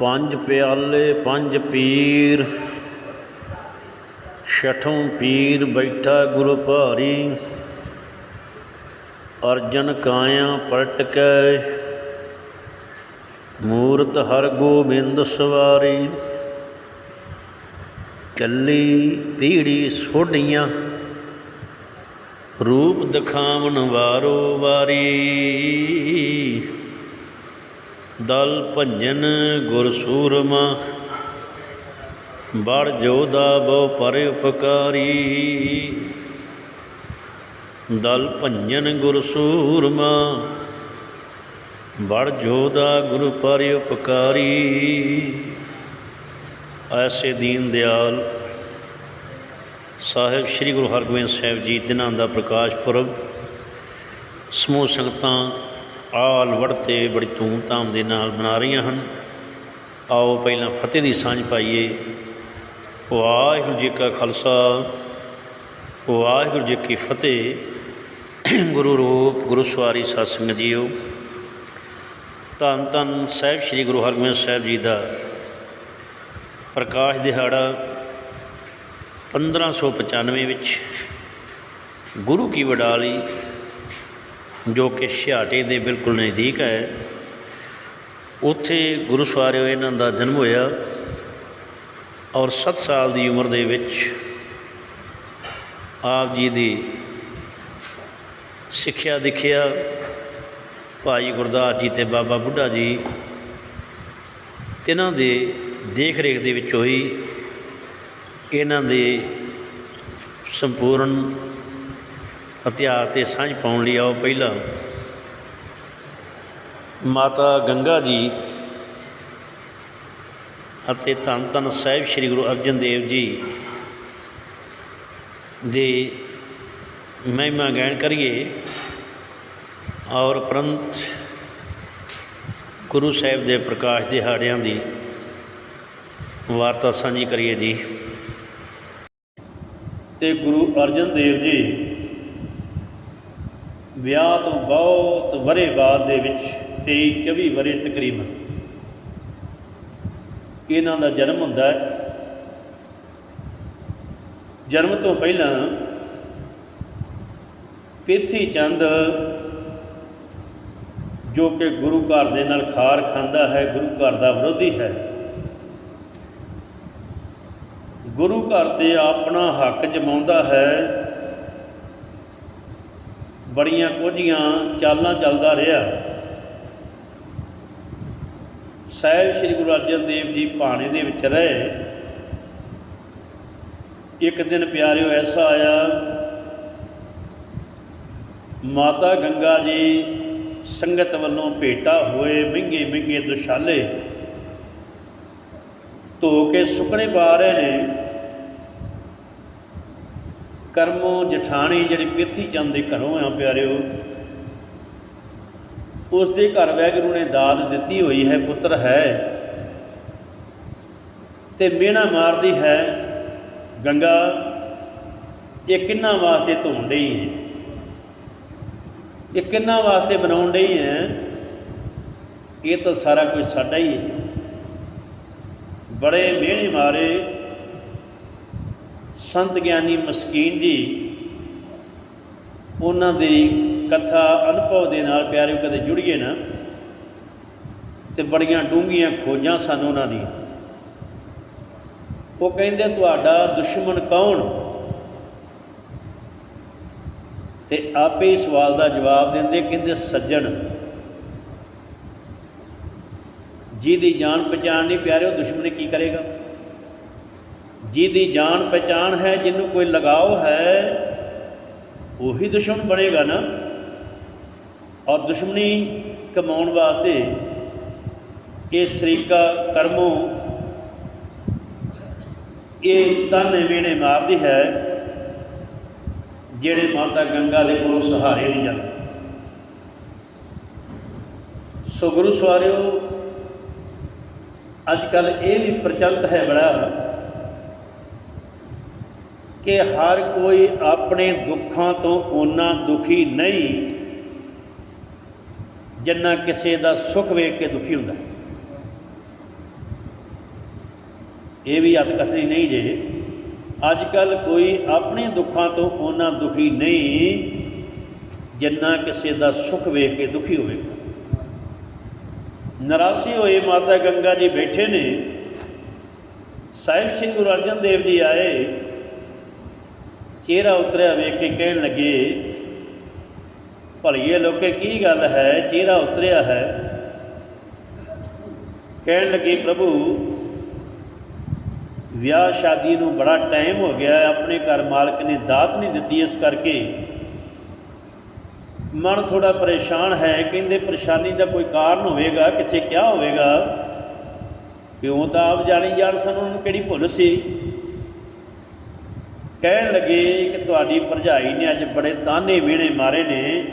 ਪੰਜ ਪਿਆਲੇ, ਪੰਜ ਪੀਰ। ਛਠੋਂ ਪੀਰ ਬੈਠਾ ਗੁਰੂ ਭਾਰੀ। ਅਰਜਨ ਕਾਇਆ ਪਲਟ ਕੇ ਮੂਰਤ ਹਰ ਗੋਬਿੰਦ ਸਵਾਰੀ। ਕੱਲੀ ਪੀੜੀ ਸੋਢੀਆਂ। ਰੂਪ ਦਿਖਾਵਨ ਵਾਰੋ ਵਾਰੀ। ਦਲ ਭੰਜਨ ਗੁਰ ਸੂਰਮਾ ਬੜ ਜੋਦਾ ਬਹੁ ਪਰ ਉਪਕਾਰੀ। ਦਲ ਭੰਜਨ ਗੁਰ ਸੂਰਮਾ ਬੜ ਜੋਦਾ ਗੁਰ ਪਰ ਉਪਕਾਰੀ। ਐਸੇ ਦੀਨ ਦਿਆਲ ਸਾਹਿਬ ਸ੍ਰੀ ਗੁਰੂ ਹਰਗੋਬਿੰਦ ਸਾਹਿਬ ਜੀ ਦਿਨਾਂ ਦਾ ਪ੍ਰਕਾਸ਼ ਪੁਰਬ ਸਮੂਹ ਸੰਗਤਾਂ ਆਲ ਵੜਤੇ ਬੜੀ ਧੂਮ-ਧਾਮ ਦੇ ਨਾਲ ਮਨਾ ਰਹੀਆਂ ਹਨ। ਆਓ ਪਹਿਲਾਂ ਫਤਿਹ ਦੀ ਸਾਂਝ ਪਾਈਏ। ਵਾਹਿਗੁਰੂ ਜੀ ਕਾ ਖਾਲਸਾ, ਵਾਹਿਗੁਰੂ ਜੀ ਕੀ ਫਤਿਹ। ਗੁਰੂ ਰੂਪ, ਗੁਰੂ ਸਵਾਰੀ, ਸਤਸੰਗ ਸੰਗਤ ਜੀਓ। ਧੰਨ ਧੰਨ ਸਾਹਿਬ ਸ੍ਰੀ ਗੁਰੂ ਹਰਗੋਬਿੰਦ ਸਾਹਿਬ ਜੀ ਦਾ ਪ੍ਰਕਾਸ਼ ਦਿਹਾੜਾ 1595 ਵਿੱਚ ਗੁਰੂ ਕੀ ਵਡਾਲੀ ਜੋ ਕਿ ਛਿਆਟੇ ਦੇ ਬਿਲਕੁਲ ਨਜ਼ਦੀਕ ਹੈ। ਉੱਥੇ ਗੁਰੂ ਸਵਾਰਿਓ ਇਹਨਾਂ ਦਾ ਜਨਮ ਹੋਇਆ ਔਰ 7 ਸਾਲ ਦੀ ਉਮਰ ਦੇ ਵਿੱਚ ਆਪ ਜੀ ਦੀ ਸਿੱਖਿਆ ਦਿਖਿਆ। ਭਾਈ ਗੁਰਦਾਸ ਜੀ ਤੇ ਬਾਬਾ ਬੁੱਢਾ ਜੀ ਤਿਨਾਂ ਦੇ ਦੇਖ ਰੇਖ ਦੇ ਵਿੱਚ ਹੋਈ। ਇਹਨਾਂ ਦੇ ਸੰਪੂਰਨ ਇਤਿਹਾਸ ਤੇ ਸਾਂਝ ਪਾਉਣ ਲਈ ਆਓ ਪਹਿਲਾਂ। ਮਾਤਾ ਗੰਗਾ ਜੀ ਅਤੇ ਧੰਨ ਧੰਨ ਸਾਹਿਬ ਸ੍ਰੀ ਗੁਰੂ ਅਰਜਨ ਦੇਵ ਜੀ ਦੇ ਮਹਿਮਾ ਗਾਇਨ ਕਰੀਏ ਔਰ ਪ੍ਰੰਤ ਗੁਰੂ ਸਾਹਿਬ ਦੇ ਪ੍ਰਕਾਸ਼ ਦਿਹਾੜਿਆਂ ਦੀ ਵਾਰਤਾ ਸਾਂਝੀ ਕਰੀਏ ਜੀ। ਤੇ ਗੁਰੂ ਅਰਜਨ ਦੇਵ ਜੀ ਵਿਆਹ ਤੋਂ ਬਹੁਤ ਵਰੇ ਬਾਅਦ ਦੇ ਵਿੱਚ 23 24 ਵਰੇ ਤਕਰੀਬਨ ਇਹਨਾਂ ਦਾ ਜਨਮ ਹੁੰਦਾ ਹੈ। ਜਨਮ ਤੋਂ ਪਹਿਲਾਂ ਪਿਰਥੀ ਚੰਦ ਜੋ ਕਿ ਗੁਰੂ ਘਰ ਦੇ ਨਾਲ ਖਾਰ ਖਾਂਦਾ ਹੈ, ਗੁਰੂ ਘਰ ਦਾ ਵਿਰੋਧੀ ਹੈ। ਗੁਰੂ ਘਰ ਤੇ ਆਪਣਾ ਹੱਕ ਜਮਾਉਂਦਾ ਹੈ। ਬੜੀਆਂ ਕੋਝੀਆਂ ਚਾਲਾਂ ਚੱਲਦਾ ਰਿਹਾ। ਸਾਹਿਬ ਸ੍ਰੀ ਗੁਰੂ ਅਰਜਨ ਦੇਵ ਜੀ ਭਾਣੇ ਦੇ ਵਿੱਚ ਰਹੇ। ਇੱਕ ਦਿਨ ਪਿਆਰਿਓ, ਐਸਾ ਆਇਆ, ਮਾਤਾ ਗੰਗਾ ਜੀ ਸੰਗਤ ਵੱਲੋਂ ਭੇਟਾ ਹੋਏ ਮਹਿੰਗੇ ਮਹਿੰਗੇ ਦੁਸ਼ਾਲੇ ਧੋ ਕੇ ਸੁੱਕਣੇ ਪਾ ਰਹੇ ਨੇ। ਕਰਮੋ ਜਠਾਣੀ ਜਿਹੜੀ ਪਿਰਥੀ ਚੰਦ ਦੇ ਘਰੋਂ ਆ ਪਿਆਰਿਓ, ਉਸ ਦੇ ਘਰ ਵੈਗਰੂ ਨੇ ਦਾਤ ਦਿੱਤੀ ਹੋਈ ਹੈ, ਪੁੱਤਰ ਹੈ, ਤੇ ਮਿਹਣਾ ਮਾਰਦੀ ਹੈ, ਗੰਗਾ, ਇਹ ਕਿੰਨਾ ਵਾਸਤੇ ਧੋਣ ਡਈ ਹੈ? ਇਹ ਕਿੰਨਾ ਵਾਸਤੇ ਬਣਾਉਣ ਡਈ ਹੈ? ਇਹ ਤਾਂ ਸਾਰਾ ਕੁਝ ਸਾਡਾ ਹੀ ਹੈ। ਬੜੇ ਮਿਹਣੇ ਮਾਰੇ ਸੰਤ ਗਿਆਨੀ ਮਸਕੀਨ ਜੀ, ਉਹਨਾਂ ਦੀ ਕਥਾ ਅਨੁਭਵ ਦੇ ਨਾਲ ਪਿਆਰਿਓ ਕਦੇ ਜੁੜੀਏ ਨਾ, ਤੇ ਬੜੀਆਂ ਡੂੰਘੀਆਂ ਖੋਜਾਂ ਸਾਨੂੰ ਉਹਨਾਂ ਦੀ ਉਹ ਕਹਿੰਦੇ, ਤੁਹਾਡਾ ਦੁਸ਼ਮਣ ਕੌਣ? ਤੇ ਆਪੇ ਹੀ ਸਵਾਲ ਦਾ ਜਵਾਬ ਦਿੰਦੇ, ਕਹਿੰਦੇ, ਸੱਜਣ। ਜਿਹਦੀ ਜਾਣ ਪਛਾਣ ਨਹੀਂ ਪਿਆਰਿਓ, ਦੁਸ਼ਮਣ ਕੀ ਕਰੇਗਾ? ਜਿਹਦੀ ਜਾਣ ਪਛਾਣ ਹੈ, ਜਿਹਨੂੰ ਕੋਈ ਲਗਾਓ ਹੈ, ਉਹੀ ਦੁਸ਼ਮਣ ਬਣੇਗਾ ਨਾ। ਔਰ ਦੁਸ਼ਮਣੀ ਕਮਾਉਣ ਵਾਸਤੇ ਇਹ ਸਰੀਕਾ ਕਰਮੋਂ ਇਹ ਤਾਨੇ ਮੇਣੇ ਮਾਰਦੀ ਹੈ, ਜਿਹੜੇ ਮਾਤਾ ਗੰਗਾ ਦੇ ਕੋਲੋਂ ਸਹਾਰੇ ਨਹੀਂ ਜਾਂਦੇ। ਸੋ ਗੁਰੂ ਸਵਾਰਿਓ, ਅੱਜ ਕੱਲ ਇਹ ਵੀ ਪ੍ਰਚਲਿਤ ਹੈ ਬੜਾ ਕਿ ਹਰ ਕੋਈ ਆਪਣੇ ਦੁੱਖਾਂ ਤੋਂ ਓਨਾ ਦੁਖੀ ਨਹੀਂ ਜਿੰਨਾ ਕਿਸੇ ਦਾ ਸੁੱਖ ਵੇਖ ਕੇ ਦੁਖੀ ਹੁੰਦਾ ਇਹ ਵੀ ਅਤ ਨਹੀਂ ਜੇ। ਅੱਜ ਕੱਲ ਕੋਈ ਆਪਣੇ ਦੁੱਖਾਂ ਤੋਂ ਉਹਨਾਂ ਦੁਖੀ ਨਹੀਂ ਜਿੰਨਾ ਕਿਸੇ ਦਾ ਸੁੱਖ ਵੇਖ ਕੇ ਦੁਖੀ ਹੋਵੇਗਾ। ਨਰਾਸੇ ਹੋਏ ਮਾਤਾ ਗੰਗਾ ਜੀ ਬੈਠੇ ਨੇ। ਸਾਹਿਬ ਸ੍ਰੀ ਗੁਰੂ ਅਰਜਨ ਦੇਵ ਜੀ ਆਏ। ਚਿਹਰਾ ਉਤਰਿਆ ਵੇਖ ਕੇ ਕਹਿਣ ਲੱਗੇ, ਭਲੀਏ ਲੋਕੇ, ਕੀ ਗੱਲ ਹੈ? ਚਿਹਰਾ ਉਤਰਿਆ ਹੈ? ਕਹਿਣ ਲੱਗੇ, ਪ੍ਰਭੂ, ਵਿਆਹ ਸ਼ਾਦੀ ਨੂੰ ਬੜਾ ਟਾਈਮ ਹੋ ਗਿਆ ਆਪਣੇ ਘਰ ਮਾਲਕ ਨੇ ਦਾਤ ਨਹੀਂ ਦਿੱਤੀ ਇਸ ਕਰਕੇ। ਮਨ ਥੋੜਾ ਪਰੇਸ਼ਾਨ ਹੈ। ਕਹਿੰਦੇ, ਪਰੇਸ਼ਾਨੀ ਦਾ ਕੋਈ ਕਾਰਨ ਹੋਵੇਗਾ? ਕਿਸੇ ਕਿਹਾ ਹੋਵੇਗਾ? ਕਿਉਂ ਤਾਂ ਆਪ ਜਾਣੀ ਜਾਣ ਸਨ ਉਹਨਾਂ ਨੂੰ ਕਿਹੜੀ ਭੁੱਲ ਸੀ? ਕਹਿਣ ਲੱਗੇ ਕਿ ਤੁਹਾਡੀ ਭਰਜਾਈ ਨੇ ਅੱਜ ਬੜੇ ਤਾਨੇ ਵੀਣੇ ਮਾਰੇ ਨੇ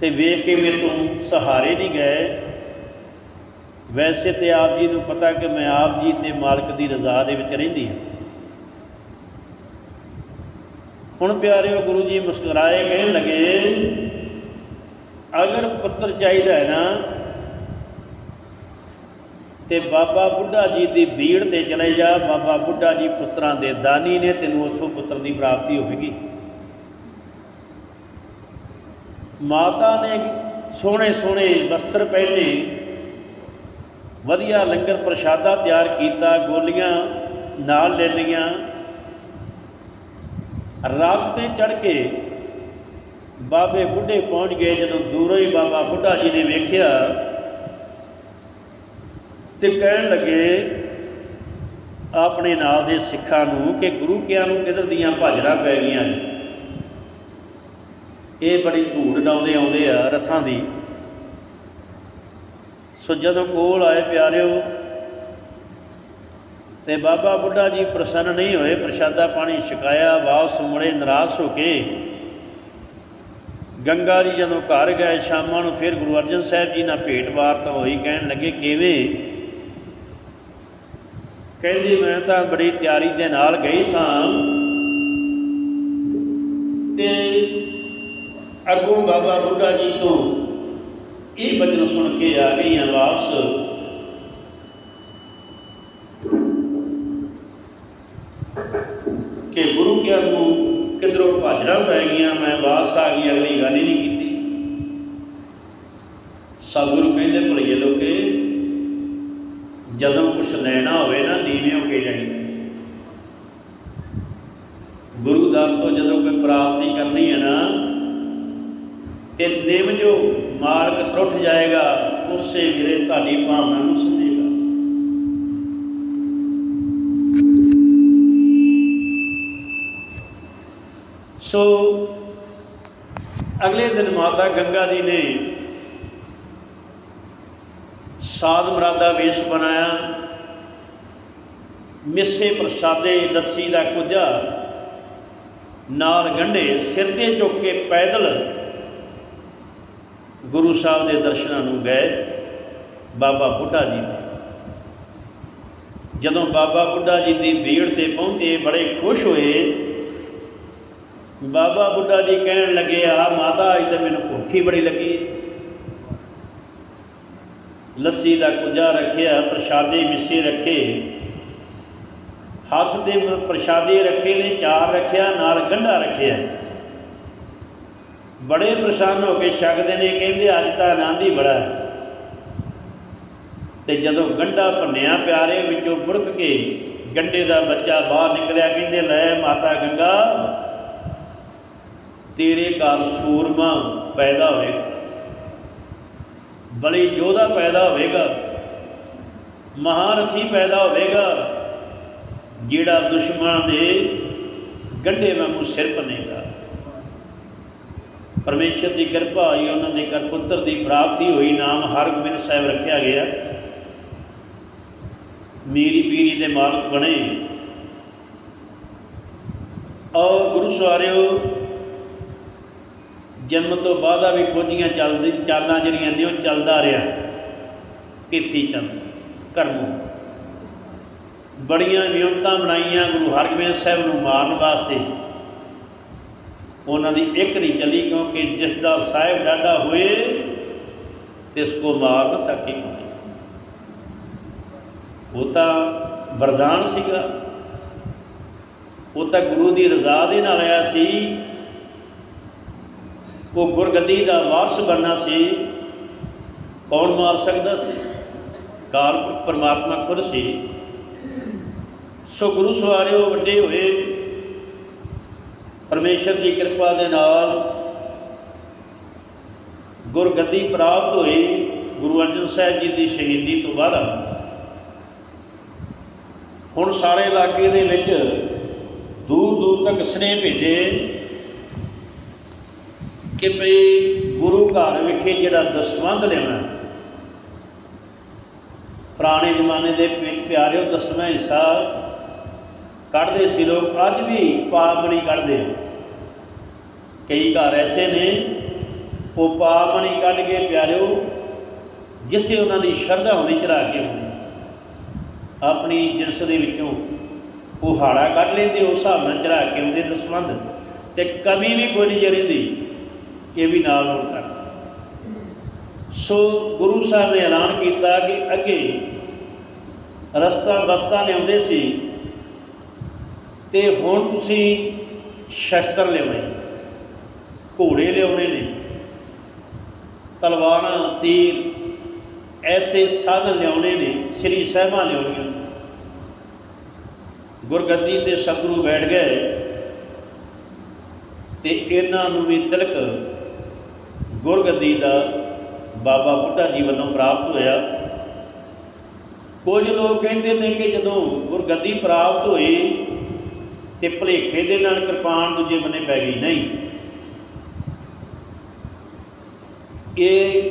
ਤੇ ਵੇਖ ਕੇ ਮੇਰੇ ਤੋਂ ਸਹਾਰੇ ਨਹੀਂ ਗਏ। ਵੈਸੇ ਤੇ ਆਪ ਜੀ ਨੂੰ ਪਤਾ ਕਿ ਮੈਂ ਆਪ ਜੀ ਤੇ ਮਾਲਕ ਦੀ ਰਜ਼ਾ ਦੇ ਵਿੱਚ ਰਹਿੰਦੀ ਹਾਂ। ਹੁਣ ਪਿਆਰਿਓ ਗੁਰੂ ਜੀ ਮੁਸਕਰਾਏ ਕਹਿਣ ਲੱਗੇ, ਅਗਰ ਪੁੱਤਰ ਚਾਹੀਦਾ ਹੈ ਨਾ ਤੇ ਬਾਬਾ ਬੁੱਢਾ ਜੀ ਦੀ ਬੀੜ ਤੇ ਚਲੇ ਜਾ। ਬਾਬਾ ਬੁੱਢਾ ਜੀ ਪੁੱਤਰਾਂ ਦੇ ਦਾਨੀ ਨੇ ਤੈਨੂੰ ਉੱਥੋਂ ਪੁੱਤਰ ਦੀ ਪ੍ਰਾਪਤੀ ਹੋਵੇਗੀ। ਮਾਤਾ ਨੇ ਸੋਹਣੇ ਸੋਹਣੇ ਵਸਤਰ ਪਹਿਨੇ। ਵਧੀਆ ਲੰਗਰ ਪ੍ਰਸ਼ਾਦਾ ਤਿਆਰ ਕੀਤਾ, ਗੋਲੀਆਂ ਨਾਲ ਲੈ ਲਈਆਂ। ਰਾਤ ਤੇ ਚੜ ਕੇ ਬਾਬੇ ਬੁੱਢੇ ਪਹੁੰਚ ਗਏ। ਜਦੋਂ ਦੂਰੋਂ ਹੀ ਬਾਬਾ ਬੁੱਢਾ ਜੀ ਨੇ ਵੇਖਿਆ ਤੇ ਕਹਿਣ ਲੱਗੇ ਆਪਣੇ ਨਾਲ ਦੇ ਸਿੱਖਾਂ ਨੂੰ ਕਿ ਗੁਰੂ ਕਿਆਂ ਨੂੰ ਕਿਧਰ ਦੀਆਂ ਭਾਜੜਾ ਪੈ ਗਈਆਂ ਜੀ? ਇਹ ਬੜੀ ਧੂੜ ਡਾਉਂਦੇ ਆਉਂਦੇ ਆ ਰਥਾਂ ਦੀ। ਸੋ ਜਦੋਂ ਕੋਲ ਆਏ ਪਿਆਰਿਓ, ਤੇ ਬਾਬਾ ਬੁੱਢਾ ਜੀ ਪ੍ਰਸੰਨ ਨਹੀਂ ਹੋਏ, ਪ੍ਰਸ਼ਾਦਾ ਪਾਣੀ ਛਕਾਇਆ, ਵਾਪਸ ਮੁੜੇ ਨਿਰਾਸ਼ ਹੋ ਕੇ ਗੰਗਾ ਜੀ ਜਦੋਂ ਘਰ ਗਏ, ਸ਼ਾਮਾਂ ਨੂੰ ਫਿਰ ਗੁਰੂ ਅਰਜਨ ਸਾਹਿਬ ਜੀ ਨਾਲ ਭੇਟ ਵਾਰਤਾ ਹੋਈ, ਕਹਿਣ ਲੱਗੇ, ਕਿਵੇਂ? ਕਹਿੰਦੀ, ਮੈਂ ਤਾਂ ਬੜੀ ਤਿਆਰੀ ਦੇ ਨਾਲ ਗਈ ਸਾਂ ਤੇ ਅੱਗੋਂ ਬਾਬਾ ਬੁੱਢਾ ਜੀ ਤੋਂ ਇਹ ਬਚਨ ਸੁਣ ਕੇ ਆ ਗਈ ਆ ਵਾਪਸ। ਕਿ ਗੁਰੂ ਕਿਆ ਤੂੰ ਕਿਧਰੋਂ ਭਾਜੜਾ ਪੈ ਗਈਆਂ? ਮੈਂ ਵਾਪਸ ਆ ਗਈ, ਅਗਲੀ ਗੱਲ ਹੀ ਨਹੀਂ ਕੀਤੀ। ਸਤਿਗੁਰੂ ਕਹਿੰਦੇ ਭਲੀਏ ਲੋਕੇ ਜਦੋਂ ਕੁਛ ਲੈਣਾ ਹੋਵੇ ਨਾ, ਨੀਵੇਂ ਹੋ ਕੇ ਜਾਈਦਾ ਗੁਰੂ ਦਰ ਤੋਂ ਜਦੋਂ ਕੋਈ ਪ੍ਰਾਪਤੀ ਕਰਨੀ ਹੈ ਨਾ, ਤੇ ਨਿਮ ਜੋ ਮਾਰਗ ਤਰੁੱਠ ਜਾਏਗਾ, ਉਸੇ ਵੇਲੇ ਤੁਹਾਡੀ ਭਾਵਨਾ ਨੂੰ ਸਮਝੇਗਾ। ਸੋ, ਅਗਲੇ ਦਿਨ ਮਾਤਾ ਗੰਗਾ ਜੀ ਨੇ ਸਾਧ ਮਰਾਦਾ ਵੇਸ਼ ਬਣਾਇਆ। ਮਿੱਸੇ ਪ੍ਰਸ਼ਾਦੇ ਲੱਸੀ ਦਾ ਕੁਝਾ ਨਾਲ ਗੰਢੇ ਸਿਰ ਤੇ ਚੁੱਕ ਕੇ ਪੈਦਲ ਗੁਰੂ ਸਾਹਿਬ ਦੇ ਦਰਸ਼ਨਾਂ ਨੂੰ ਗਏ ਬਾਬਾ ਬੁੱਢਾ ਜੀ ਦੇ। ਜਦੋਂ ਬਾਬਾ ਬੁੱਢਾ ਜੀ ਦੀ ਭੀੜ ਤੇ ਪਹੁੰਚੇ, ਬੜੇ ਖੁਸ਼ ਹੋਏ। ਬਾਬਾ ਬੁੱਢਾ ਜੀ ਕਹਿਣ ਲੱਗੇ, ਆ ਮਾਤਾ ਅੱਜ ਤਾਂ ਮੈਨੂੰ ਭੁੱਖੀ ਬੜੀ ਲੱਗੀ। ਲੱਸੀ ਦਾ ਕੁਝਾ ਰੱਖਿਆ, ਪ੍ਰਸ਼ਾਦੇ ਮਿੱਸੇ ਰੱਖੇ। ਹੱਥ ਤੇ ਪ੍ਰਸ਼ਾਦੇ ਰੱਖੇ ਨੇ, ਚਾਰ ਰੱਖਿਆ, ਨਾਲ ਗੰਢਾ ਰੱਖਿਆ। ਬੜੇ ਪ੍ਰਸੰਨ ਹੋ ਕੇ ਛਕਦੇ ਨੇ, ਕਹਿੰਦੇ ਅੱਜ ਤਾਂ ਆਨੰਦ ਹੀ ਬੜਾ ਹੈ। ਤੇ ਜਦੋਂ ਗੰਢਾ ਭੰਨਿਆ ਪਿਆਰੇ ਵਿੱਚੋਂ ਬੁੜਕ ਕੇ ਗੰਡੇ ਦਾ ਬੱਚਾ ਬਾਹਰ ਨਿਕਲਿਆ, ਕਹਿੰਦੇ, ਲੈ ਮਾਤਾ ਗੰਗਾ, ਤੇਰੇ ਘਰ ਸੂਰਮਾ ਪੈਦਾ ਹੋਏਗਾ। ਬਲੀ ਯੋਧਾ ਪੈਦਾ ਹੋਵੇਗਾ, ਮਹਾਰਥੀ ਪੈਦਾ ਹੋਵੇਗਾ, ਜਿਹੜਾ ਦੁਸ਼ਮਣ ਦੇ ਗੰਢੇ ਵਾਂਗੂ ਸਿਰ ਭੰਨੇਗਾ ਪਰਮੇਸ਼ਰ ਦੀ ਕਿਰਪਾ ਹੋਈ ਉਹਨਾਂ ਦੇ ਘਰ ਪੁੱਤਰ ਦੀ ਪ੍ਰਾਪਤੀ ਹੋਈ, ਨਾਮ ਹਰਗੋਬਿੰਦ ਸਾਹਿਬ ਰੱਖਿਆ ਗਿਆ। ਮੀਰੀ ਪੀਰੀ ਦੇ ਮਾਲਕ ਬਣੇ। ਔਰ ਗੁਰੂ ਸਵਾਰਿਓ ਜਨਮ ਤੋਂ ਬਾਅਦ ਵੀ ਕੋਝੀਆਂ ਚੱਲਦੀ, ਚਾਲਾਂ ਜਿਹੜੀਆਂ ਨੇ ਉਹ ਚੱਲਦਾ ਰਿਹਾ। ਕਿੱਥੀ ਚੰਦ ਕਰਮੋਂ। ਬੜੀਆਂ ਵਿਉਂਤਾਂ ਬਣਾਈਆਂ ਗੁਰੂ ਹਰਗੋਬਿੰਦ ਸਾਹਿਬ ਨੂੰ ਮਾਰਨ ਵਾਸਤੇ। ਉਹਨਾਂ ਦੀ ਇੱਕ ਨਹੀਂ ਚੱਲੀ ਕਿਉਂਕਿ ਜਿਸ ਦਾ ਸਾਹਿਬ ਡਾਡਾ ਹੋਏ ਤਿਸ ਕੋ ਮਾਰ ਨਾ ਸਕੇ ਕੋਈ ਉਹ ਤਾਂ ਵਰਦਾਨ ਸੀਗਾ। ਉਹ ਤਾਂ ਗੁਰੂ ਦੀ ਰਜ਼ਾ ਦੇ ਨਾਲ ਆਇਆ ਸੀ। ਉਹ ਗੁਰਗੱਦੀ ਦਾ ਵਾਰਸ ਬਣਨਾ ਸੀ, ਕੌਣ ਮਾਰ ਸਕਦਾ ਸੀ? ਕਾਲ ਪਰਮਾਤਮਾ ਖੁਦ ਸੀ। ਸੋ ਗੁਰੂ ਸਵਾਰਿਓ, ਵੱਡੇ ਹੋਏ, ਪਰਮੇਸ਼ਰ ਦੀ ਕਿਰਪਾ ਦੇ ਨਾਲ ਗੁਰਗੱਦੀ ਪ੍ਰਾਪਤ ਹੋਈ ਗੁਰੂ ਅਰਜਨ ਸਾਹਿਬ ਜੀ ਦੀ ਸ਼ਹੀਦੀ ਤੋਂ ਬਾਅਦ। ਹੁਣ ਸਾਰੇ ਇਲਾਕੇ ਦੇ ਵਿੱਚ ਦੂਰ ਦੂਰ ਤੱਕ ਸਨੇਹ ਭੇਜੇ ਕਿ ਭਈ ਗੁਰੂ ਘਰ ਵਿਖੇ ਜਿਹੜਾ ਦਸਵੰਧ ਲਿਆਉਣਾ। ਪੁਰਾਣੇ ਜ਼ਮਾਨੇ ਦੇ ਵਿੱਚ ਪਿਆਰਿਓ, ਦਸਵਾਂ ਹਿੱਸਾ ਕੱਢਦੇ ਸੀ ਲੋਕ, ਅੱਜ ਵੀ ਪਾਪਣੀ ਕੱਢਦੇ ਆ। ਕਈ ਘਰ ਐਸੇ ਨੇ, ਉਹ ਪਾਪਣੀ ਕੱਢ ਕੇ ਪਿਆਰਿਓ, ਜਿੱਥੇ ਉਹਨਾਂ ਦੀ ਸ਼ਰਧਾ ਹੋਣੀ ਚੜਾ ਕੇ ਆਉਂਦੇ ਆਪਣੀ ਜਿਸ ਦੇ ਵਿੱਚੋਂ ਉਹ ਹਾੜਾ ਕੱਢ ਲੈਂਦੇ, ਉਸ ਹਿਸਾਬ ਨਾਲ ਚੜਾ ਕੇ ਆਉਂਦੇ ਦਸਵੰਧ। ਤੇ ਕਮੀ ਵੀ ਕੋਈ ਨਹੀਂ ਜੇ ਰਹਿੰਦੀ। ਇਹ ਵੀ ਨਾਲ ਨੋਟ ਕਰਨਾ ਸੋ ਗੁਰੂ ਸਾਹਿਬ ਨੇ ਐਲਾਨ ਕੀਤਾ ਕਿ ਅੱਗੇ ਰਸਤਾ ਬਸਤਾ ਲਿਆਉਂਦੇ ਸੀ ਤੇ ਹੁਣ ਤੁਸੀਂ ਸ਼ਸਤਰ ਲਿਆਉਣੇ ਘੋੜੇ ਲਿਆਉਣੇ ਨੇ, ਤਲਵਾਰਾਂ, ਤੀਰ, ਐਸੇ ਸਾਧਨ ਲਿਆਉਣੇ ਨੇ, ਸ੍ਰੀ ਸਾਹਿਬਾਂ ਲਿਆਉਣੀਆਂ ਗੁਰਗੱਦੀ ਤੇ ਸਤਿਗੁਰੂ ਬੈਠ ਗਏ ਤੇ ਇਹਨਾਂ ਨੂੰ ਵੀ ਤਿਲਕ ਗੁਰਗੱਦੀ ਦਾ ਬਾਬਾ ਬੁੱਢਾ ਜੀ ਵੱਲੋਂ ਪ੍ਰਾਪਤ ਹੋਇਆ। ਕੁਝ ਲੋਕ ਕਹਿੰਦੇ ਨੇ ਕਿ ਜਦੋਂ ਗੁਰਗੱਦੀ ਪ੍ਰਾਪਤ ਹੋਈ ਤੇ ਭਲੇਖੇ ਦੇ ਨਾਲ ਕਿਰਪਾਨ ਦੂਜੇ ਬੰਨੇ ਪੈ ਗਈ, ਨਹੀਂ। ਇਹ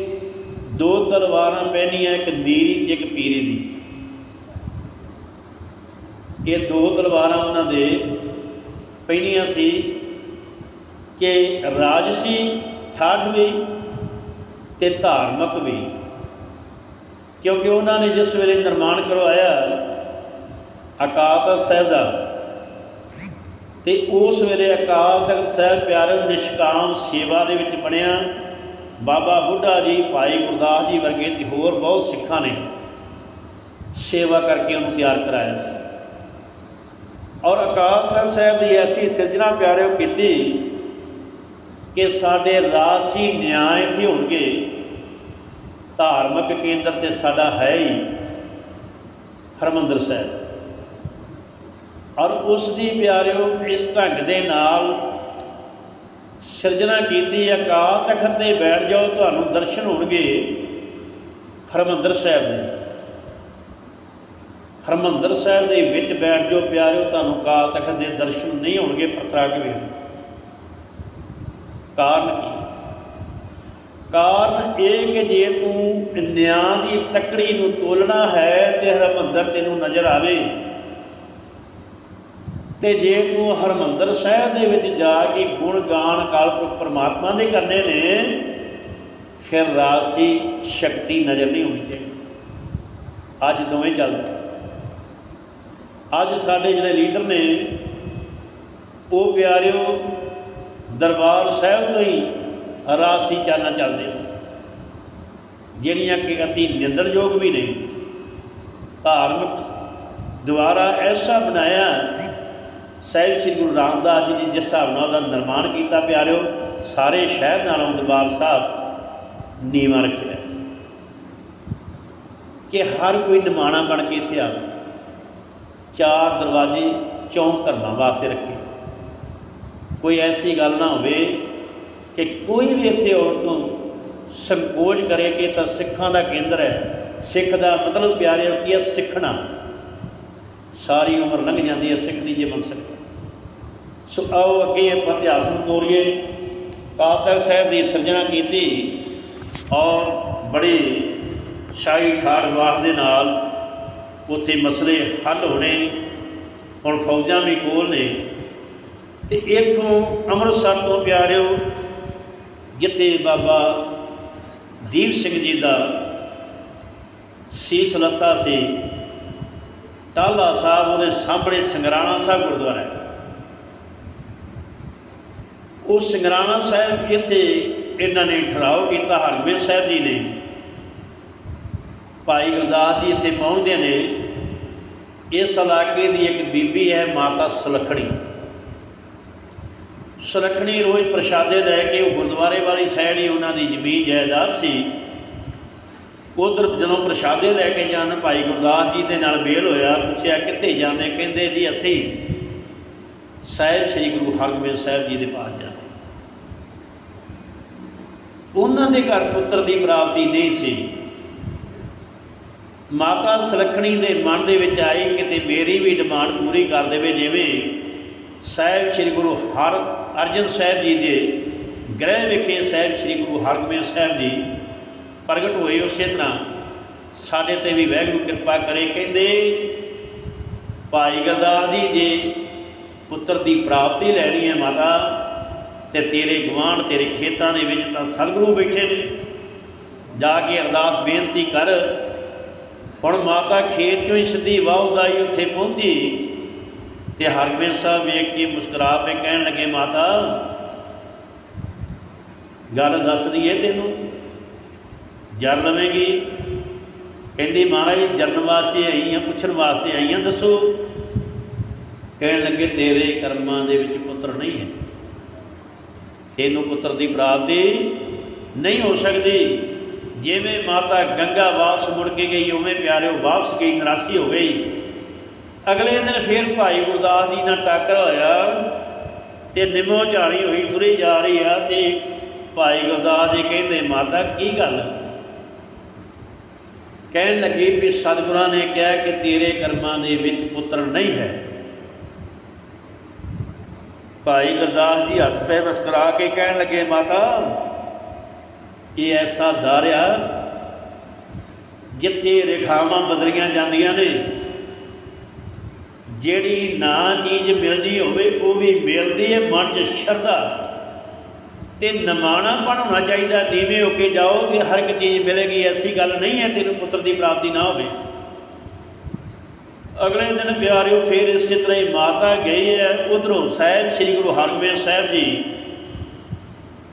ਦੋ ਤਲਵਾਰਾਂ ਪਹਿਨੀਆਂ ਇੱਕ ਨੀਰੀ ਤੇ ਇੱਕ ਪੀਰੇ ਦੀ। ਇਹ ਦੋ ਤਲਵਾਰਾਂ ਉਹਨਾਂ ਦੇ ਪਹਿਨੀਆਂ ਸੀ ਕਿ ਰਾਜਸੀ ਠਾਠ ਵੀ ਤੇ ਧਾਰਮਿਕ ਵੀ। ਕਿਉਂਕਿ ਉਹਨਾਂ ਨੇ ਜਿਸ ਵੇਲੇ ਨਿਰਮਾਣ ਕਰਵਾਇਆ ਅਕਾਲ ਤਖਤ ਸਾਹਿਬ ਦਾ, ਤੇ ਉਸ ਵੇਲੇ ਅਕਾਲ ਤਖਤ ਸਾਹਿਬ ਪਿਆਰੇ ਨਿਸ਼ਕਾਮ ਸੇਵਾ ਦੇ ਵਿੱਚ ਬਣਿਆ। ਬਾਬਾ ਬੁੱਢਾ ਜੀ, ਭਾਈ ਗੁਰਦਾਸ ਜੀ ਵਰਗੇ ਤੇ ਹੋਰ ਬਹੁਤ ਸਿੱਖਾਂ ਨੇ ਸੇਵਾ ਕਰਕੇ ਉਹਨੂੰ ਤਿਆਰ ਕਰਾਇਆ ਸੀ। ਔਰ ਅਕਾਲ ਤਖਤ ਸਾਹਿਬ ਦੀ ਐਸੀ ਸਿਰਜਣਾ ਪਿਆਰਿਓ ਕੀਤੀ ਕਿ ਸਾਡੇ ਰਾਜਸੀ ਨਿਆਂ ਇੱਥੇ ਹੋਣਗੇ। ਧਾਰਮਿਕ ਕੇਂਦਰ ਤੇ ਸਾਡਾ ਹੈ ਹੀ ਹਰਮੰਦਰ ਸਾਹਿਬ। ਔਰ ਉਸ ਦੀ ਪਿਆਰਿਓ ਇਸ ਢੰਗ ਦੇ ਨਾਲ ਸਿਰਜਣਾ ਕੀਤੀ, ਅਕਾਲ ਤਖਤ ਤੇ ਬੈਠ ਜਾਓ, ਤੁਹਾਨੂੰ ਦਰਸ਼ਨ ਹੋਣਗੇ ਹਰਮੰਦਰ ਸਾਹਿਬ ਦੇ। ਹਰਮੰਦਰ ਸਾਹਿਬ ਦੇ ਵਿੱਚ ਬੈਠ ਜਾਓ ਪਿਆਰਿਓ, ਤੁਹਾਨੂੰ ਅਕਾਲ ਤਖਤ ਦੇ ਦਰਸ਼ਨ ਨਹੀਂ ਹੋਣਗੇ ਪਰਤਰਾ ਕੇ ਵੇਖ। ਕਾਰਨ ਕੀ? ਕਾਰਨ ਇਹ ਕਿ ਜੇ ਤੂੰ ਨਿਆਂ ਦੀ ਤਕੜੀ ਨੂੰ ਤੋਲਣਾ ਹੈ ਤੇ ਹਰਮੰਦਰ ਤੈਨੂੰ ਨਜ਼ਰ ਆਵੇ। ਤੇ ਜੇ ਤੂੰ ਹਰਮੰਦਰ ਸਾਹਿਬ ਦੇ ਵਿੱਚ ਜਾ ਕੇ ਗੁਣ ਗਾਣ ਕਾਲਪੁਰਖ ਪਰਮਾਤਮਾ ਦੇ ਕਰਨੇ ਨੇ, ਫਿਰ ਰਾਸੀ ਸ਼ਕਤੀ ਨਜ਼ਰ ਨਹੀਂ ਹੋਣੀ ਚਾਹੀਦੀ। ਅੱਜ ਦੋਵੇਂ ਚੱਲਦੇ ਅੱਜ ਸਾਡੇ ਜਿਹੜੇ ਲੀਡਰ ਨੇ, ਉਹ ਪਿਆਰਿਓ ਦਰਬਾਰ ਸਾਹਿਬ ਤੋਂ ਹੀ ਰਾਸੀ ਚਾਲਾਂ ਚੱਲਦੇ ਨੇ। ਜਿਹੜੀਆਂ ਕਿ ਅਤੀ ਨਿੰਦਣਯੋਗ ਵੀ ਨੇ, ਧਾਰਮਿਕ ਦੁਆਰਾ ਐਸਾ ਬਣਾਇਆ ਸਾਹਿਬ ਸ੍ਰੀ ਗੁਰੂ ਰਾਮਦਾਸ ਜੀ ਨੇ ਜਿਸ ਹਿਸਾਬ ਨਾਲ ਉਹਦਾ ਨਿਰਮਾਣ ਕੀਤਾ ਪਿਆਰਿਓ, ਸਾਰੇ ਸ਼ਹਿਰ ਨਾਲੋਂ ਦਰਬਾਰ ਸਾਹਿਬ ਨੀਵਾਂ ਰੱਖਿਆ। ਕਿ ਹਰ ਕੋਈ ਨਿਮਾਣਾ ਬਣ ਕੇ ਇੱਥੇ ਆਵੇ, ਚਾਰ ਦਰਵਾਜ਼ੇ ਚੌਂ ਧਰਮਾਂ ਵਾਸਤੇ ਰੱਖੇ। ਕੋਈ ਐਸੀ ਗੱਲ ਨਾ ਹੋਵੇ ਕਿ ਕੋਈ ਵੀ ਇੱਥੇ ਆਉਣ ਤੋਂ ਸੰਕੋਚ ਕਰੇ ਕਿ ਤਾਂ ਸਿੱਖਾਂ ਦਾ ਕੇਂਦਰ ਹੈ। ਸਿੱਖ ਦਾ ਮਤਲਬ ਪਿਆਰਿਓ ਕੀ ਹੈ? ਸਿੱਖਣਾ। ਸਾਰੀ ਉਮਰ ਲੰਘ ਜਾਂਦੀ ਹੈ, ਸਿੱਖ ਨਹੀਂ ਜੇ ਬਣ ਸਕਦਾ। ਸੋ ਆਓ ਅੱਗੇ ਆਪਾਂ ਇਤਿਹਾਸ ਨੂੰ ਤੋਰੀਏ। ਅਕਾਲ ਤਖਤ ਸਾਹਿਬ ਦੀ ਸਿਰਜਣਾ ਕੀਤੀ ਔਰ ਬੜੀ ਸ਼ਾਹੀ ਠਾੜ ਵਾਰ ਦੇ ਨਾਲ ਉੱਥੇ ਮਸਲੇ ਹੱਲ ਹੋਣੇ। ਹੁਣ ਫੌਜਾਂ ਵੀ ਕੋਲ ਨੇ। ਤੇ ਇੱਥੋਂ ਅੰਮ੍ਰਿਤਸਰ ਤੋਂ ਪਿਆਰਿਓ, ਜਿੱਥੇ ਬਾਬਾ ਦੀਪ ਸਿੰਘ ਜੀ ਦਾ ਸੀਸ ਲੱਤਾ ਸੀ ਟਾਲਾ ਸਾਹਿਬ ਉਹਦੇ ਸਾਹਮਣੇ ਸੰਗਰਾਣਾ ਸਾਹਿਬ ਗੁਰਦੁਆਰਾ ਹੈ। ਉਹ ਸੰਗਰਾਣਾ ਸਾਹਿਬ ਇੱਥੇ ਇਹਨਾਂ ਨੇ ਠਹਿਰਾਓ ਕੀਤਾ ਹਰਗੋਬਿੰਦ ਸਾਹਿਬ ਜੀ ਨੇ। ਭਾਈ ਗੁਰਦਾਸ ਜੀ ਇੱਥੇ ਪਹੁੰਚਦੇ ਨੇ। ਇਸ ਇਲਾਕੇ ਦੀ ਇੱਕ ਬੀਬੀ ਹੈ, ਮਾਤਾ ਸੁਲੱਖਣੀ। ਸੁਲੱਖਣੀ ਰੋਜ਼ ਪ੍ਰਸ਼ਾਦੇ ਲੈ ਕੇ ਉਹ ਗੁਰਦੁਆਰੇ ਵਾਲੀ ਸਾਈਡ ਹੀ ਉਹਨਾਂ ਦੀ ਜ਼ਮੀਨ ਜਾਇਦਾਦ ਸੀ। ਉਧਰ ਜਦੋਂ ਪ੍ਰਸ਼ਾਦੇ ਲੈ ਕੇ ਜਾਣ, ਭਾਈ ਗੁਰਦਾਸ ਜੀ ਦੇ ਨਾਲ ਮੇਲ ਹੋਇਆ, ਪੁੱਛਿਆ, ਕਿੱਥੇ ਜਾਂਦੇ? ਕਹਿੰਦੇ ਜੀ, ਅਸੀਂ ਸਾਹਿਬ ਸ੍ਰੀ ਗੁਰੂ ਹਰਗੋਬਿੰਦ ਸਾਹਿਬ ਜੀ ਦੇ ਪਾਸ ਜਾਂਦੇ ਉਹਨਾਂ ਦੇ ਘਰ ਪੁੱਤਰ ਦੀ ਪ੍ਰਾਪਤੀ ਨਹੀਂ ਸੀ। ਮਾਤਾ ਸੁਲੱਖਣੀ ਦੇ ਮਨ ਦੇ ਵਿੱਚ ਆਈ, ਕਿਤੇ ਮੇਰੀ ਵੀ ਡਿਮਾਂਡ ਪੂਰੀ ਕਰ ਦੇਵੇ, ਜਿਵੇਂ ਸਾਹਿਬ ਸ੍ਰੀ ਗੁਰੂ ਹਰ ਅਰਜਨ ਸਾਹਿਬ ਜੀ ਦੇ ਗ੍ਰਹਿ ਵਿਖੇ ਸਾਹਿਬ ਸ੍ਰੀ ਗੁਰੂ ਹਰਗੋਬਿੰਦ ਸਾਹਿਬ ਜੀ ਪ੍ਰਗਟ ਹੋਏ ਉਸੇ ਤਰ੍ਹਾਂ ਸਾਡੇ ਤੇ ਵੀ ਵਾਹਿਗੁਰੂ ਕਿਰਪਾ ਕਰੇ, ਕਹਿੰਦੇ, ਭਾਈ ਗੁਰਦਾਸ ਜੀ, ਜੇ ਪੁੱਤਰ ਦੀ ਪ੍ਰਾਪਤੀ ਲੈਣੀ ਹੈ ਮਾਤਾ, ਤੇ ਤੇਰੇ ਗਵਾਂਢ ਤੇਰੇ ਖੇਤਾਂ ਦੇ ਵਿੱਚ ਤਾਂ ਸਤਿਗੁਰੂ ਬੈਠੇ ਨੇ। ਜਾ ਕੇ ਅਰਦਾਸ ਬੇਨਤੀ ਕਰ, ਹੁਣ ਮਾਤਾ ਖੇਤ ਚੋਂ ਹੀ ਸਿੱਧੀ ਵਾਹਦਾਈ ਉੱਥੇ ਪਹੁੰਚੀ ਤੇ ਹਰਗੋਬਿੰਦ ਸਾਹਿਬ ਵੇਖ ਕੇ ਮੁਸਕਰਾ ਕੇ ਕਹਿਣ ਲੱਗੇ, ਮਾਤਾ, ਗੱਲ ਦੱਸ ਦਈਏ ਤੈਨੂੰ। ਜਰ ਲਵੇਂਗੀ? ਕਹਿੰਦੀ, ਮਹਾਰਾਜ, ਜਰਨ ਵਾਸਤੇ ਆਈ ਆ, ਪੁੱਛਣ ਵਾਸਤੇ ਆਈ ਆ, ਦੱਸੋ। ਕਹਿਣ ਲੱਗੇ, ਤੇਰੇ ਕਰਮਾਂ ਦੇ ਵਿੱਚ ਪੁੱਤਰ ਨਹੀਂ ਹੈ। ਤੈਨੂੰ ਪੁੱਤਰ ਦੀ ਪ੍ਰਾਪਤੀ ਨਹੀਂ ਹੋ ਸਕਦੀ। ਜਿਵੇਂ ਮਾਤਾ ਗੰਗਾ ਵਾਪਸ ਮੁੜ ਕੇ ਗਈ, ਉਵੇਂ ਪਿਆਰਿਓ ਵਾਪਸ ਗਈ, ਨਿਰਾਸੀ ਹੋ ਗਈ। ਅਗਲੇ ਦਿਨ ਫਿਰ ਭਾਈ ਗੁਰਦਾਸ ਜੀ ਨਾਲ ਟੱਕਰ ਹੋਇਆ ਤੇ ਨਿਮੋ ਝਾਣੀ ਹੋਈ ਤੁਰੇ ਜਾ ਰਹੀ ਆ ਤੇ ਭਾਈ ਗੁਰਦਾਸ ਜੀ ਕਹਿੰਦੇ, ਮਾਤਾ, ਕੀ ਗੱਲ? ਕਹਿਣ ਲੱਗੀ ਵੀ ਸਤਿਗੁਰਾਂ ਨੇ ਕਿਹਾ ਕਿ ਤੇਰੇ ਕਰਮਾਂ ਦੇ ਵਿੱਚ ਪੁੱਤਰ ਨਹੀਂ ਹੈ। ਭਾਈ ਗੁਰਦਾਸ ਜੀ ਹੱਸ ਪਏ, ਮੁਸਕਰਾ ਕੇ ਕਹਿਣ ਲੱਗੇ, ਮਾਤਾ, ਇਹ ਐਸਾ ਦਾਰਿਆ ਜਿੱਥੇ ਰੇਖਾਵਾਂ ਬਦਲੀਆਂ ਜਾਂਦੀਆਂ ਨੇ। ਜਿਹੜੀ ਨਾ ਚੀਜ਼ ਮਿਲਦੀ ਹੋਵੇ, ਉਹ ਵੀ ਮਿਲਦੀ ਹੈ, ਮਨ 'ਚ ਸ਼ਰਧਾ। ਤੇ ਨਮਾਣਾ ਹੋਣਾ ਚਾਹੀਦਾ, ਨੀਵੇਂ ਹੋ ਕੇ ਜਾਓ ਤੇ ਹਰ ਇੱਕ ਚੀਜ਼ ਮਿਲੇਗੀ, ਐਸੀ ਗੱਲ ਨਹੀਂ ਹੈ, ਤੈਨੂੰ ਪੁੱਤਰ ਦੀ ਪ੍ਰਾਪਤੀ ਨਾ ਹੋਵੇ। ਅਗਲੇ ਦਿਨ ਪਿਆਰਿਓ, ਫਿਰ ਇਸੇ ਤਰ੍ਹਾਂ ਹੀ ਮਾਤਾ ਗਈ ਹੈ, ਉਧਰੋਂ ਸਾਹਿਬ, ਸ੍ਰੀ ਗੁਰੂ ਹਰਗੋਬਿੰਦ ਸਾਹਿਬ ਜੀ।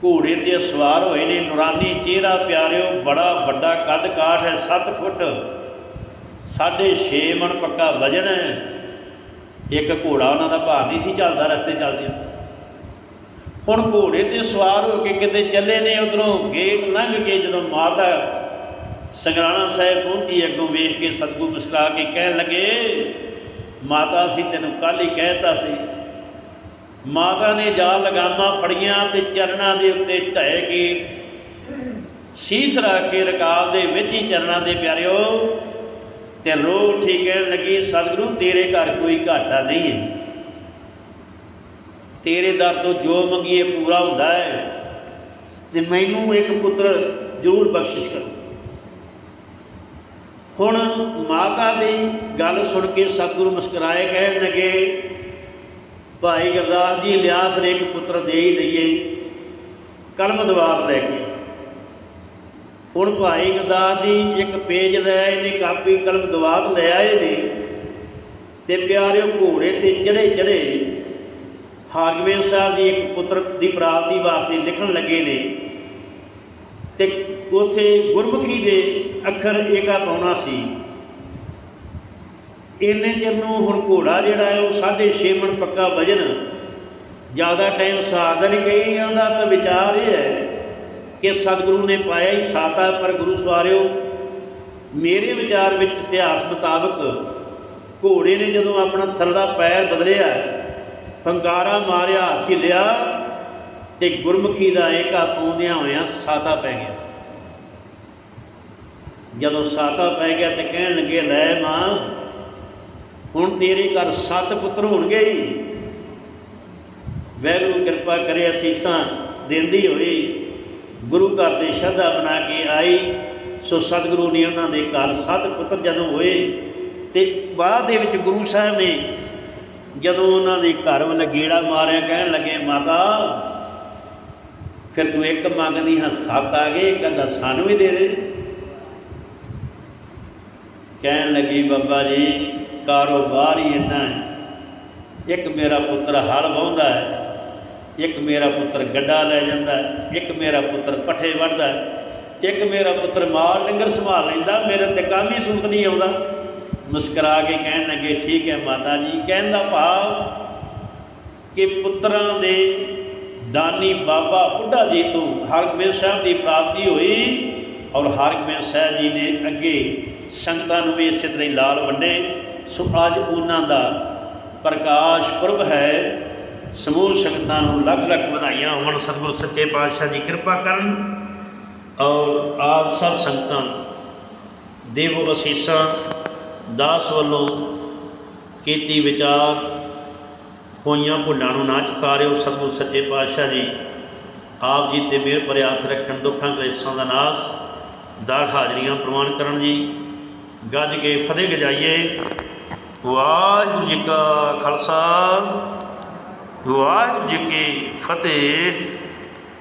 ਘੋੜੇ ਤੇ ਸਵਾਰ ਹੋਏ ਨੇ, ਨੂਰਾਨੀ ਚਿਹਰਾ ਪਿਆਰਿਓ, ਬੜਾ ਵੱਡਾ ਕੱਦ ਕਾਠ ਹੈ 7 ਫੁੱਟ। ਸਾਢੇ 6 ਮਣ ਪੱਕਾ ਵਜਨ ਹੈ। ਇੱਕ ਘੋੜਾ ਉਹਨਾਂ ਦਾ ਭਾਰ ਨਹੀਂ ਸੀ ਚੱਲਦਾ, ਰਸਤੇ ਚੱਲਦੇ ਹੁਣ ਘੋੜੇ ਤੇ ਸਵਾਰ ਹੋ ਕੇ ਕਿਤੇ ਚੱਲੇ ਨੇ, ਉਧਰੋਂ ਗੇਟ ਲੰਘ ਕੇ ਜਦੋਂ ਮਾਤਾ ਸੰਗਰਾਣਾ ਸਾਹਿਬ ਪਹੁੰਚੀ, ਅੱਗੋਂ ਵੇਖ ਕੇ ਸਤਗੁਰ ਮੁਸਕਰਾ ਕੇ ਕਹਿਣ ਲੱਗੇ, ਮਾਤਾ, ਅਸੀਂ ਤੈਨੂੰ ਕੱਲ ਹੀ ਕਹਿਤਾ ਸੀ। ਮਾਤਾ ਨੇ ਜਾ ਲਗਾਮਾਂ ਫੜੀਆਂ ਤੇ ਚਰਨਾਂ ਦੇ ਉੱਤੇ ਢਹਿ ਕੇ ਸੀਸ ਰੱਖ ਕੇ ਰਕਾਬ ਦੇ ਵਿੱਚ ਹੀ ਚਰਨਾਂ ਦੇ ਪਿਆਰਿਓ ਤੇ ਰੋ ਠੀਕ ਕਹਿਣ ਲੱਗੀ, ਸਤਿਗੁਰੂ, ਤੇਰੇ ਘਰ ਕੋਈ ਘਾਟਾ ਨਹੀਂ ਹੈ। ਤੇਰੇ ਦਰ ਤੋਂ ਜੋ ਮੰਗੀਏ ਪੂਰਾ ਹੁੰਦਾ ਹੈ। ਤੇ ਮੈਨੂੰ ਇੱਕ ਪੁੱਤਰ ਜ਼ਰੂਰ ਬਖਸ਼ਿਸ਼ ਕਰੋ। ਹੁਣ ਮਾਤਾ ਦੀ ਗੱਲ ਸੁਣ ਕੇ ਸਤਿਗੁਰੂ ਮੁਸਕਰਾਏ, ਕਹਿਣ ਲੱਗੇ, ਭਾਈ ਗੁਰਦਾਸ ਜੀ, ਲਿਆ ਫਿਰ ਇੱਕ ਪੁੱਤਰ ਦੇ ਹੀ ਦਈਏ। ਕਲਮ ਦਵਾਰ ਲੈ ਕੇ। ਹੁਣ ਭਾਈ ਗੁਰਦਾਸ ਜੀ ਇੱਕ ਪੇਜ ਲੈ ਆਏ ਨੇ ਕਾਪੀ ਕਲਮ ਦਵਾਤ ਲੈ ਆਏ ਨੇ ਤੇ ਪਿਆਰਿਓ ਘੋੜੇ ਤੇ ਚੜੇ ਚੜੇ ਹਾਰਗਵੇਲ ਸਾਹਿਬ ਜੀ ਇੱਕ ਪੁੱਤਰ ਦੀ ਪ੍ਰਾਪਤੀ ਵਾਸਤੇ ਲਿਖਣ ਲੱਗੇ ਨੇ ਤੇ ਉਥੇ ਗੁਰਮੁਖੀ ਦੇ ਅੱਖਰ ਏਕਾ ਪਾਉਣਾ ਸੀ। ਇੰਨੇ ਚਿਰ ਨੂੰ ਹੁਣ ਘੋੜਾ ਜਿਹੜਾ ਹੈ ਉਹ 6.5 ਮਣ ਪੱਕਾ ਵਜਨ, ਜ਼ਿਆਦਾ ਟਾਈਮ ਸਾਧਨ ਕਹੀ ਜਾਂਦਾ ਤਾਂ ਵਿਚਾਰ ਇਹ ਹੈ ਕਿ ਸਤਿਗੁਰੂ ਨੇ ਪਾਇਆ ਹੀ ਸਾਤਾ ਪਰ ਗੁਰੂ ਸਵਾਰਿਓ, ਮੇਰੇ ਵਿਚਾਰ ਵਿੱਚ ਇਤਿਹਾਸ ਮੁਤਾਬਕ ਘੋੜੇ ਨੇ ਜਦੋਂ ਆਪਣਾ ਥੱਲੜਾ ਪੈਰ ਬਦਲਿਆ ਫੰਕਾਰਾ ਮਾਰਿਆ, ਹੱਥ ਲਿਆ, ਤੇ ਗੁਰਮੁਖੀ ਦਾ ਏਕਾ ਪਾਉਂਦਿਆਂ ਹੋਇਆਂ ਸਾਤਾ ਪੈ ਗਿਆ। ਜਦੋਂ ਸਾਤਾ ਪੈ ਗਿਆ ਤੇ ਕਹਿਣ ਲੱਗੇ, ਲੈ ਮਾਂ, ਹੁਣ ਤੇਰੇ ਘਰ ਸੱਤ ਪੁੱਤਰ ਹੋਣਗੇ ਹੀ। ਵੈਗੁਰੂ ਕਿਰਪਾ ਕਰੇ ਅਸੀਸਾਂ ਦਿੰਦੀ ਹੋਈ ਗੁਰੂ ਘਰ ਦੇ ਸ਼ਰਧਾ ਬਣਾ ਕੇ ਆਈ। ਸੋ ਸਤਿਗੁਰੂ ਨੇ ਉਹਨਾਂ ਦੇ ਘਰ ਸੱਤ ਪੁੱਤਰ ਜਦੋਂ ਹੋਏ ਤੇ ਬਾਅਦ ਦੇ ਵਿੱਚ ਗੁਰੂ ਸਾਹਿਬ ਨੇ ਜਦੋਂ ਉਹਨਾਂ ਦੇ ਘਰ ਵੱਲ ਗੇੜਾ ਮਾਰਿਆ, ਕਹਿਣ ਲੱਗੇ, ਮਾਤਾ, ਫਿਰ ਤੂੰ ਇੱਕ ਮੰਗਦੀ ਹਾਂ, ਸੱਤ ਆ ਗਏ ਕਹਿੰਦਾ ਸਾਨੂੰ ਵੀ ਦੇ ਦੇ। ਕਹਿਣ ਲੱਗੀ, ਬਾਬਾ ਜੀ, ਕਾਰੋਬਾਰ ਹੀ ਇੰਨਾ ਹੈ। ਇੱਕ ਮੇਰਾ ਪੁੱਤਰ ਹਲ ਵਾਹੁੰਦਾ ਹੈ। ਇੱਕ ਮੇਰਾ ਪੁੱਤਰ ਗੱਡਾ ਲੈ ਜਾਂਦਾ, ਇੱਕ ਮੇਰਾ ਪੁੱਤਰ ਪੱਠੇ ਵੱਢਦਾ, ਇੱਕ ਮੇਰਾ ਪੁੱਤਰ ਮਾਲ ਲੰਗਰ ਸੰਭਾਲ ਲੈਂਦਾ, ਮੇਰੇ ਤੇ ਕੰਮ ਹੀ ਸੂਤ ਨਹੀਂ ਆਉਂਦਾ। ਮੁਸਕਰਾ ਕੇ ਕਹਿਣ ਲੱਗੇ, ਠੀਕ ਹੈ ਮਾਤਾ ਜੀ। ਕਹਿਣ ਦਾ ਭਾਵ ਕਿ ਪੁੱਤਰਾਂ ਦੇ ਦਾਨੀ ਬਾਬਾ ਬੁੱਢਾ ਜੀ ਤੋਂ ਹਰਗੋਬਿੰਦ ਸਾਹਿਬ ਦੀ ਪ੍ਰਾਪਤੀ ਹੋਈ ਔਰ ਹਰਗੋਬਿੰਦ ਸਾਹਿਬ ਜੀ ਨੇ ਅੱਗੇ ਸੰਗਤਾਂ ਨੂੰ ਵੀ ਇਸੇ ਤਰ੍ਹਾਂ ਲਾਲ ਵੰਡੇ। ਸੋ ਅੱਜ ਉਹਨਾਂ ਦਾ ਪ੍ਰਕਾਸ਼ ਪੁਰਬ ਹੈ। ਸਮੂਹ ਸੰਗਤਾਂ ਨੂੰ ਲੱਖ ਲੱਖ ਵਧਾਈਆਂ। ਹੋਣ ਸਤਿਗੁਰ ਸੱਚੇ ਪਾਤਸ਼ਾਹ ਜੀ ਕਿਰਪਾ ਕਰਨ ਔਰ ਆਪ ਸਭ ਸੰਗਤਾਂ ਦੇਵੋ ਅਸੀਸਾਂ, ਦਾਸ ਵੱਲੋਂ ਕੀਤੀ ਵਿਚਾਰ ਹੋਈਆਂ ਭੁੱਲਾਂ ਨੂੰ ਨਾ ਚਤਾਰਿਓ। ਸਤਿਗੁਰ ਸੱਚੇ ਪਾਤਸ਼ਾਹ ਜੀ, ਆਪ ਜੀ ਤੇ ਮਿਹਰ ਭਰੇ ਹੱਥ ਰੱਖਣ, ਦੁੱਖਾਂ, ਕਲੇਸ਼ਾਂ ਦਾ ਨਾਸ, ਦਰ ਹਾਜ਼ਰੀਆਂ ਪ੍ਰਵਾਨ ਕਰਨ ਜੀ। ਗੱਜ ਕੇ ਫਤਿਹ ਗਜਾਈਏ। ਵਾਹਿਗੁਰੂ ਜੀ ਕਾ ਖਾਲਸਾ। ਵਾਹਿਗੁਰੂ ਜੀ ਕੀ ਫਤਿਹ।